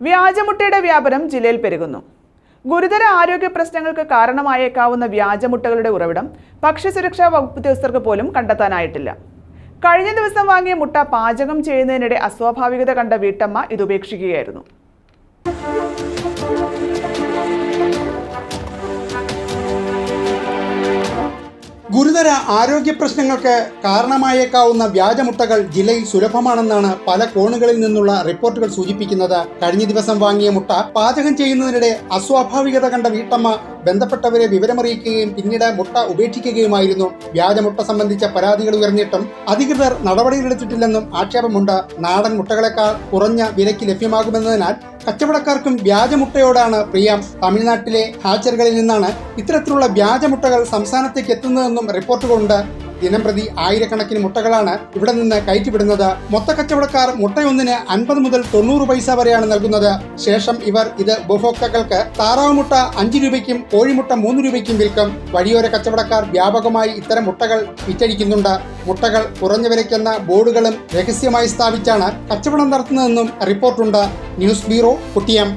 വ്യാജമുട്ടയുടെ വ്യാപനം ജില്ലയിൽ പെരുകുന്നു. ഗുരുതര ആരോഗ്യ പ്രശ്നങ്ങൾക്ക് കാരണമായേക്കാവുന്ന വ്യാജമുട്ടകളുടെ ഉറവിടം ഭക്ഷ്യസുരക്ഷാ വകുപ്പ് ഉദ്യോഗസ്ഥർക്ക് പോലും കണ്ടെത്താനായിട്ടില്ല. കഴിഞ്ഞ ദിവസം വാങ്ങിയ മുട്ട പാചകം ചെയ്യുന്നതിനിടെ അസ്വാഭാവികത കണ്ട വീട്ടമ്മ ഇത് ഉപേക്ഷിക്കുകയായിരുന്നു. ഗുരുതര ആരോഗ്യ പ്രശ്നങ്ങൾക്ക് കാരണമായേക്കാവുന്ന വ്യാജമുട്ടകൾ ജില്ലയിൽ സുലഭമാണെന്നാണ് പല കോണുകളിൽ നിന്നുള്ള റിപ്പോർട്ടുകൾ സൂചിപ്പിക്കുന്നത്. കഴിഞ്ഞ ദിവസം വാങ്ങിയ മുട്ട പാചകം ചെയ്യുന്നതിനിടെ അസ്വാഭാവികത കണ്ട വീട്ടമ്മ ബന്ധപ്പെട്ടവരെ വിവരമറിയിക്കുകയും പിന്നീട് മുട്ട ഉപേക്ഷിക്കുകയുമായിരുന്നു. വ്യാജമുട്ട സംബന്ധിച്ച പരാതികൾ ഉയർന്നിട്ടും അധികൃതർ നടപടികളെടുത്തിട്ടില്ലെന്നും ആക്ഷേപമുണ്ട്. നാടൻ മുട്ടകളെക്കാൾ കുറഞ്ഞ വിലയ്ക്ക് ലഭ്യമാകുമെന്നതിനാൽ കച്ചവടക്കാർക്കും വ്യാജമുട്ടയോടാണ് പ്രിയം. തമിഴ്നാട്ടിലെ ഹാച്ചറുകളിൽ നിന്നാണ് ഇത്തരത്തിലുള്ള വ്യാജമുട്ടകൾ സംസ്ഥാനത്തേക്ക് എത്തുന്നതെന്നും റിപ്പോർട്ടുകളുണ്ട്. ദിനംപ്രതി ആയിരക്കണക്കിന് മുട്ടകളാണ് ഇവിടെ നിന്ന് കയറ്റിവിടുന്നത്. മൊത്തക്കച്ചവടക്കാർ മുട്ടയൊന്നിന് അൻപത് മുതൽ തൊണ്ണൂറ് പൈസ വരെയാണ് നൽകുന്നത്. ശേഷം ഇവർ ഇത് ഉപഭോക്താക്കൾക്ക് താറാവ് മുട്ട അഞ്ച് രൂപയ്ക്കും കോഴിമുട്ട മൂന്ന് രൂപയ്ക്കും വിൽക്കും. വഴിയോര കച്ചവടക്കാർ വ്യാപകമായി ഇത്തരം മുട്ടകൾ വിറ്റഴിക്കുന്നുണ്ട്. മുട്ടകൾ കുറഞ്ഞ വിലയ്ക്കെന്ന ബോർഡുകളും രഹസ്യമായി സ്ഥാപിച്ചാണ് കച്ചവടം നടത്തുന്നതെന്നും റിപ്പോർട്ടുണ്ട്. News bureau Kuttiyam.